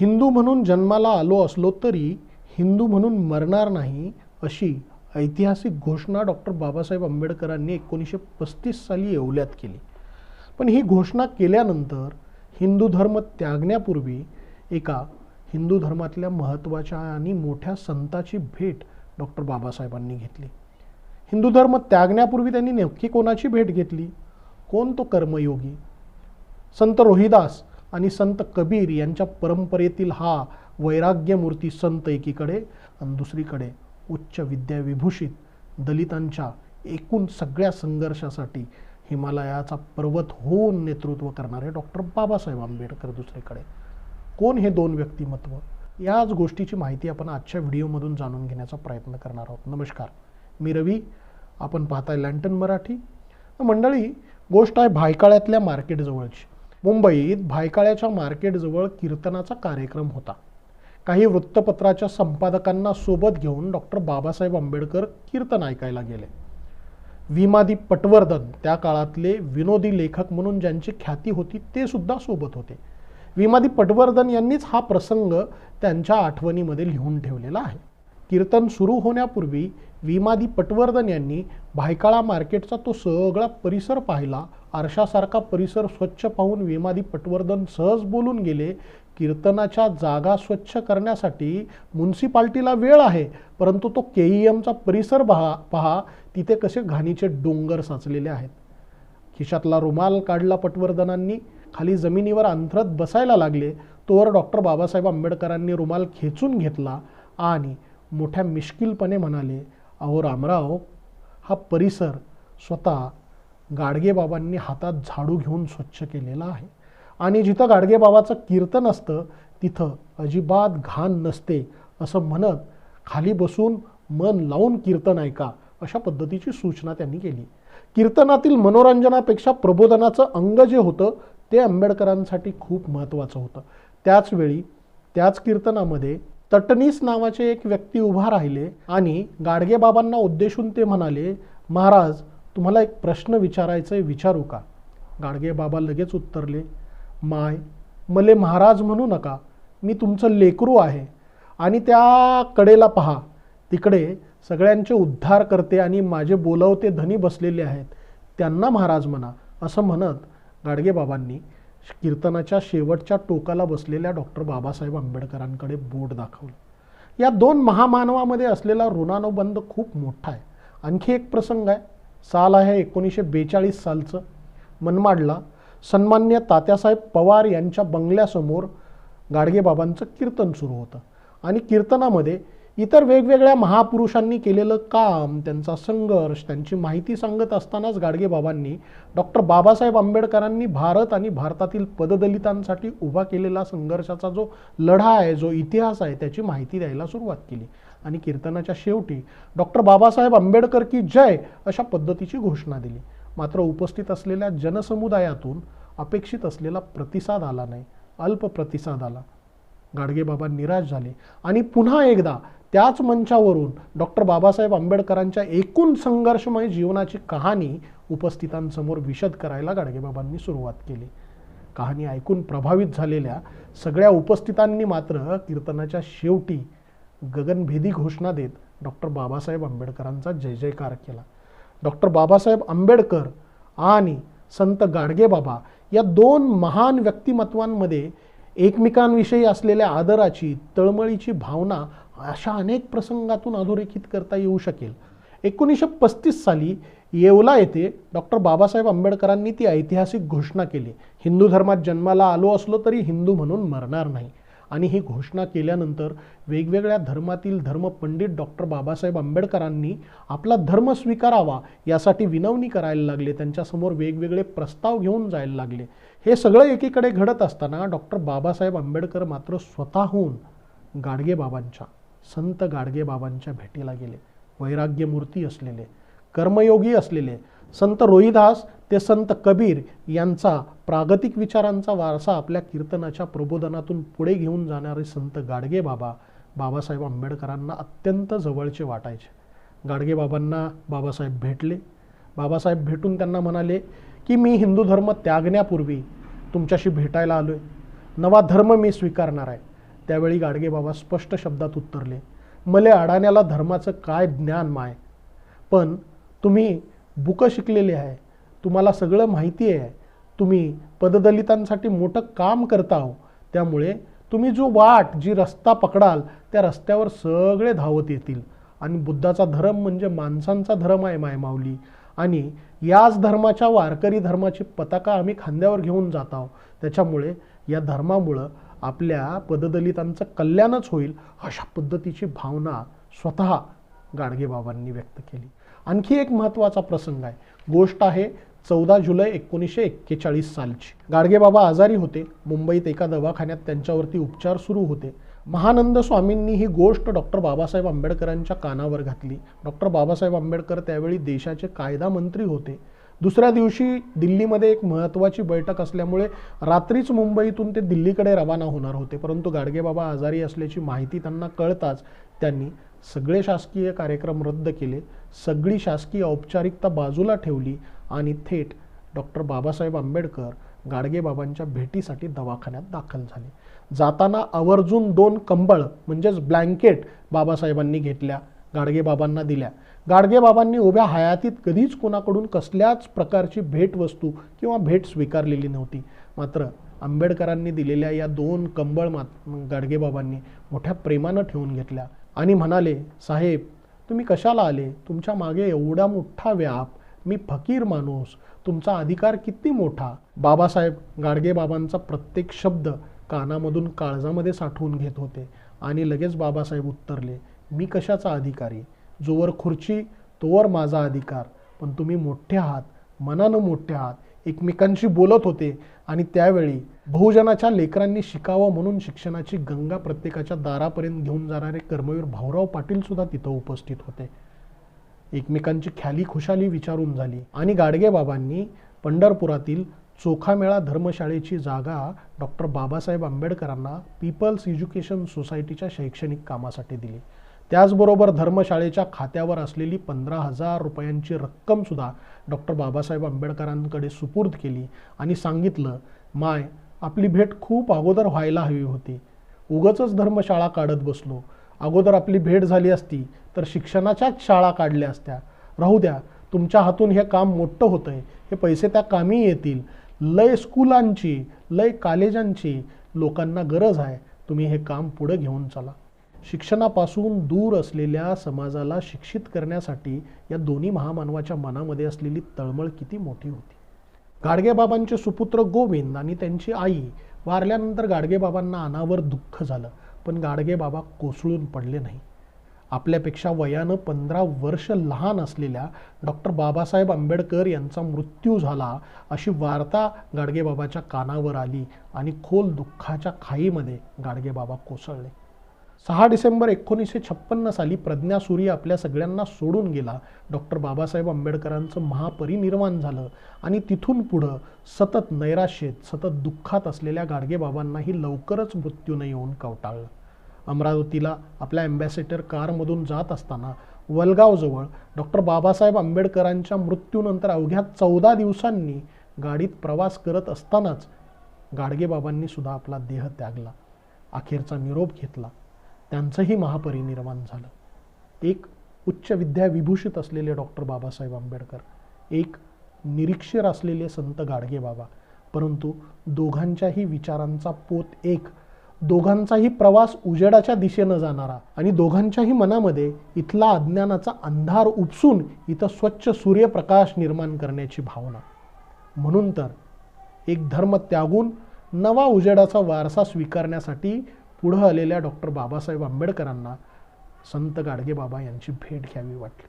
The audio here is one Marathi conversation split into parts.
हिंदू म्हणून जन्माला आलो असलो तरी हिंदू म्हणून मरणार नाही अशी ऐतिहासिक घोषणा डॉक्टर बाबासाहेब आंबेडकरांनी एकोणीसशे पस्तीस साली येवल्यात केली. पण ही घोषणा केल्यानंतर हिंदू धर्म त्यागण्यापूर्वी एका हिंदू धर्मातल्या महत्त्वाच्या आणि मोठ्या संताची भेट डॉक्टर बाबासाहेबांनी घेतली. हिंदू धर्म त्यागण्यापूर्वी त्यांनी नक्की कोणाची भेट घेतली? कोण तो कर्मयोगी? संत रोहिदास आणि संत कबीर यांच्या परंपरेतील हा वैराग्यमूर्ती संत एकीकडे आणि दुसरीकडे उच्च विद्याविभूषित दलितांच्या एकूण सगळ्या संघर्षासाठी हिमालयाचा पर्वत होऊन नेतृत्व करणारे डॉक्टर बाबासाहेब आंबेडकर दुसरीकडे. कोण हे दोन व्यक्तिमत्व? याच गोष्टीची माहिती आपण आजच्या व्हिडिओमधून जाणून घेण्याचा प्रयत्न करणार आहोत. नमस्कार. मी रवी. आपण पाहताय लँटन मराठी. मंडळी गोष्ट आहे भायकाळ्यातल्या मार्केटजवळची. मुंबईत भायकाळ्याच्या मार्केटजवळ कीर्तनाचा कार्यक्रम होता. काही वृत्तपत्राच्या संपादकांना सोबत घेऊन डॉक्टर बाबासाहेब आंबेडकर कीर्तन ऐकायला गेले. विमादी पटवर्धन त्या काळातले विनोदी लेखक म्हणून ज्यांची ख्याती होती ते सुद्धा सोबत होते. विमादी पटवर्धन यांनीच हा प्रसंग त्यांच्या आठवणीमध्ये लिहून ठेवलेला आहे. कीर्तन सुरू होण्यापूर्वी विमादी पटवर्धन यांनी भायकाळा मार्केटचा तो सगळा परिसर पाहिला. आरशासारखा परिसर स्वच्छ पाहून विमादी पटवर्धन सहज बोलून गेले. कीर्तनाच्या जागा स्वच्छ करण्यासाठी म्युन्सिपाल्टीला वेळ आहे परंतु तो के ई एमचा परिसर पहा पहा तिथे कसे घाणीचे डोंगर साचलेले आहेत. खिशातला रुमाल काढला पटवर्धनांनी खाली जमिनीवर अंथरत बसायला लागले. तोवर डॉक्टर बाबासाहेब आंबेडकरांनी रुमाल खेचून घेतला आणि मोठ्या मिश्किलपणे म्हणाले अहो रामराव हा परिसर स्वतः गाडगेबाबांनी हातात झाडू घेऊन स्वच्छ केलेला आहे. आणि जिथं गाडगेबाबाचं कीर्तन असतं तिथं अजिबात घाण नसते असं म्हणत खाली बसून मन लावून कीर्तन ऐका अशा पद्धतीची सूचना त्यांनी केली. कीर्तनातील मनोरंजनापेक्षा प्रबोधनाचं अंग जे होतं ते आंबेडकरांसाठी खूप महत्त्वाचं होतं. त्याचवेळी त्याच कीर्तनामध्ये तटनीस नावाचे एक व्यक्ती उभा राहिले आणि गाडगेबाबांना उद्देशून ते म्हणाले महाराज तुम्हाला एक प्रश्न विचारायचा आहे विचारू का? गाडगेबाबा लगेच उत्तरले माय मले महाराज म्हणू नका. मी तुमचं लेकरू आहे आणि त्या कडेला पहा. तिकडे सगळ्यांचे उद्धार करते आणि माझे बोलवते धनी बसलेले आहेत. त्यांना महाराज म्हणा असं म्हणत गाडगेबाबांनी कीर्तनाच्या शेवटच्या टोकाला बसलेल्या डॉक्टर बाबासाहेब आंबेडकरांकडे बोट दाखवलं. या दोन महामानवामध्ये असलेला ऋणानुबंध खूप मोठा आहे. आणखी एक प्रसंग आहे. साल आहे एकोणीसशे बेचाळीस सालचं. मनमाडला सन्मान्य तात्यासाहेब पवार यांच्या बंगल्यासमोर गाडगेबाबांचं कीर्तन सुरू होतं. आणि कीर्तनामध्ये इतर वेगवेगळ्या महापुरुषांनी केलेलं काम त्यांचा संघर्ष त्यांची माहिती सांगत असतानाच गाडगेबाबांनी डॉक्टर बाबासाहेब आंबेडकरांनी भारत आणि भारतातील पददलितांसाठी उभा केलेला संघर्षाचा जो लढा आहे जो इतिहास आहे त्याची माहिती द्यायला सुरुवात केली. आणि कीर्तनाच्या शेवटी डॉक्टर बाबासाहेब आंबेडकर की जय अशा पद्धतीची घोषणा दिली. मात्र उपस्थित असलेल्या जनसमुदायातून अपेक्षित असलेला प्रतिसाद आला नाही. अल्प प्रतिसाद आला. गाडगेबाबा निराश झाले. आणि पुन्हा एकदा त्याच मंचावरून डॉक्टर बाबासाहेब आंबेडकरांच्या एकूण संघर्षमय जीवनाची कहाणी उपस्थितांसमोर विशद करायला गाडगेबाबांनी सुरुवात केली. कहाणी ऐकून प्रभावित झालेल्या सगळ्या उपस्थितांनी मात्र कीर्तनाच्या शेवटी गगनभेदी घोषणा देत डॉक्टर बाबासाहेब आंबेडकरांचा जय जयकार केला. डॉक्टर बाबासाहेब आंबेडकर आणि संत गाडगेबाबा या दोन महान व्यक्तिमत्वांमध्ये एकमेकांविषयी असलेल्या आदराची तळमळीची भावना अशा अनेक प्रसंगातून अधोरेखित करता येऊ शकेल. एकोणीसशे पस्तीस साली येवला येथे डॉक्टर बाबासाहेब आंबेडकरांनी ती ऐतिहासिक घोषणा केली. हिंदू धर्मात जन्माला आलो असलो तरी हिंदू म्हणून मरणार नाही. आणि ही घोषणा केल्यानंतर वेगवेगळ्या धर्मातील धर्मपंडित डॉक्टर बाबासाहेब आंबेडकरांनी आपला धर्म स्वीकारावा यासाठी विनवणी करायला लागले. त्यांच्यासमोर वेगवेगळे प्रस्ताव घेऊन जायला लागले. हे सगळं एकीकडे घडत असताना डॉक्टर बाबासाहेब आंबेडकर मात्र स्वतःहून गाडगेबाबांच्या संत गाडगेबाबांच्या भेटीला गेले. वैराग्यमूर्ती असलेले कर्मयोगी असलेले संत रोहिदास ते संत कबीर यांचा प्रागतिक विचारांचा वारसा आपल्या कीर्तनाच्या प्रबोधनातून पुढे घेऊन जाणारे संत गाडगे बाबा बाबासाहेब आंबेडकरांना अत्यंत जवळचे वाटायचे. गाडगे बाबांना बाबासाहेब भेटले. बाबासाहेब भेटून त्यांना म्हणाले की मी हिंदू धर्म त्यागण्यापूर्वी तुमच्याशी भेटायला आलो आहे नवा धर्म मी स्वीकारणार आहे. त्यावेळी गाडगेबाबा स्पष्ट शब्दात उत्तरले मले अडाण्याला धर्माचं काय ज्ञान माय? पण तुम्ही बुकं शिकलेले आहे. तुम्हाला सगळं माहिती आहे. तुम्ही पददलितांसाठी मोठं काम करता हो त्यामुळे तुम्ही जो वाट जी रस्ता पकडाल त्या रस्त्यावर सगळे धावत येतील. आणि बुद्धाचा धर्म म्हणजे माणसांचा धर्म आहे मायमावली आणि याच धर्माच्या वारकरी धर्माची पताका आम्ही खांद्यावर घेऊन जात आहोत त्याच्यामुळे या धर्मामुळं आपल्या पददलितांचं कल्याणच होईल अशा पद्धतीची भावना स्वतः गाडगेबाबांनी व्यक्त केली. आणखी एक महत्त्वाचा प्रसंग आहे. गोष्ट आहे चौदा जुलै एकोणीसशे एक्केचाळीस सालची. गाडगेबाबा आजारी होते. मुंबईत एका दवाखान्यात त्यांच्यावरती उपचार सुरू होते. महानंद स्वामींनी ही गोष्ट डॉक्टर बाबासाहेब आंबेडकरांच्या कानावर घातली. डॉक्टर बाबासाहेब आंबेडकर त्यावेळी देशाचे कायदा मंत्री होते. दुसऱ्या दिवशी दिल्लीमध्ये एक महत्त्वाची बैठक असल्यामुळे रात्रीच मुंबईतून ते दिल्लीकडे रवाना होणार होते. परंतु गाडगेबाबा आजारी असल्याची माहिती त्यांना कळताच त्यांनी सगळे शासकीय कार्यक्रम रद्द केले. सगळी शासकीय औपचारिकता बाजूला ठेवली. आणि थेट डॉक्टर बाबासाहेब आंबेडकर गाडगेबाबांच्या भेटीसाठी दवाखान्यात दाखल झाले. जाताना आवर्जून दोन कंबळ म्हणजेच ब्लँकेट बाबासाहेबांनी घेतल्या गाडगेबाबांना दिल्या. गाडगेबाबांनी उभ्या हयातीत कधीच कोणाकडून कसल्याच प्रकारची भेटवस्तू किंवा भेट स्वीकारलेली नव्हती. मात्र आंबेडकरांनी दिलेल्या या दोन कंबळ मात गाडगेबाबांनी मोठ्या प्रेमानं ठेवून घेतल्या आणि म्हणाले साहेब तुम्ही कशाला आले? तुमच्या मागे एवढा मोठा व्याप मी फकीर माणूस तुमचा अधिकार किती मोठा? बाबासाहेब गाडगेबाबांचा प्रत्येक शब्द कानामधून काळजामध्ये साठवून घेत होते आणि लगेच बाबासाहेब उत्तरले मी कशाचा अधिकारी? जोवर खुर्ची तोवर माझा अधिकार. पण तुम्ही मोठे आहात मनानं मोठे आहात एकमेकांशी बोलत होते आणि त्यावेळी बहुजनाच्या लेकरांनी शिकावं म्हणून शिक्षणाची गंगा प्रत्येकाच्या दारापर्यंत घेऊन जाणारे कर्मवीर भाऊराव पाटील सुद्धा तिथं उपस्थित होते. एकमेकांची ख्याली खुशाली विचारून झाली. आणि गाडगेबाबांनी पंढरपुरातील चोखामेळा धर्मशाळेची जागा डॉक्टर बाबासाहेब आंबेडकरांना पीपल्स एज्युकेशन सोसायटीच्या शैक्षणिक कामासाठी दिली. त्याचबरोबर धर्मशाळेच्या खात्यावर असलेली पंधरा हजार रुपयांची रक्कमसुद्धा डॉक्टर बाबासाहेब आंबेडकरांकडे सुपूर्द केली आणि सांगितलं माय आपली भेट खूप अगोदर व्हायला हवी होती. उगच धर्मशाळा काढत बसलो. अगोदर आपली भेट झाली असती तर शिक्षणाच्याच शाळा काढल्या असत्या. राहू द्या तुमच्या हातून हे काम मोठं होतं आहे हे पैसे त्या कामी येतील. लय स्कूलांची लय कॉलेजांची लोकांना गरज आहे. तुम्ही हे काम पुढे घेऊन चला. शिक्षणापासून दूर असलेल्या समाजाला शिक्षित करण्यासाठी या दोन्ही महामानवाच्या मनामध्ये असलेली तळमळ किती मोठी होती. गाडगेबाबांचे सुपुत्र गोविंद आणि त्यांची आई वारल्यानंतर गाडगेबाबांना अनावर दुःख झालं. पण गाडगेबाबा कोसळून पडले नाही. आपल्यापेक्षा वयानं पंधरा वर्ष लहान असलेल्या डॉक्टर बाबासाहेब आंबेडकर यांचा मृत्यू झाला अशी वार्ता गाडगेबाबाच्या कानावर आली आणि खोल दुःखाच्या खाईमध्ये गाडगेबाबा कोसळले. सहा डिसेंबर एकोणीसशे छप्पन्न साली प्रज्ञा सूर्य आपल्या सगळ्यांना सोडून गेला. डॉक्टर बाबासाहेब आंबेडकरांचं महापरिनिर्वाण झालं आणि तिथून पुढं सतत नैराश्येत सतत दुःखात असलेल्या गाडगेबाबांनाही लवकरच मृत्यूनं येऊन कवटाळलं. अमरावतीला आपल्या अँबॅसेडर कारमधून जात असताना वलगावजवळ डॉक्टर बाबासाहेब आंबेडकरांच्या मृत्यूनंतर अवघ्या चौदा दिवसांनी गाडीत प्रवास करत असतानाच गाडगेबाबांनी सुद्धा आपला देह त्यागला. अखेरचा निरोप घेतला. त्यांचंही महापरिनिर्वाण झालं. एक उच्च विद्या विभूषित असलेले डॉक्टर बाबासाहेब आंबेडकर एक निरीक्षर असलेले संत गाडगेबाबा परंतु दोघांच्याही विचारांचा पोत एक दोघांचाही प्रवास उजेडाच्या दिशेनं जाणारा आणि दोघांच्याही मनामध्ये इथला अज्ञानाचा अंधार उपसून इथं स्वच्छ सूर्यप्रकाश निर्माण करण्याची भावना. म्हणून तर एक धर्म त्यागून नवा उजेडाचा वारसा स्वीकारण्यासाठी पुढं आलेल्या डॉक्टर बाबासाहेब आंबेडकरांना संत गाडगेबाबा यांची भेट घ्यावी वाटली.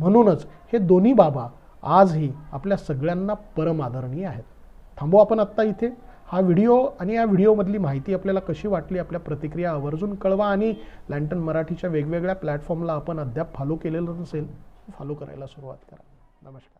म्हणूनच हे दोन्ही बाबा आजही आपल्या सगळ्यांना परम आदरणीय आहेत. थांबू आपण आत्ता इथे? हा व्हिडिओ आणि या व्हिडिओमधली माहिती आपल्याला कशी वाटली आपल्या प्रतिक्रिया आवर्जून कळवा आणि लँटन मराठीच्या वेगवेगळ्या प्लॅटफॉर्मला आपण अद्याप फॉलो केलेलं नसेल फॉलो करायला सुरुवात करा. नमस्कार.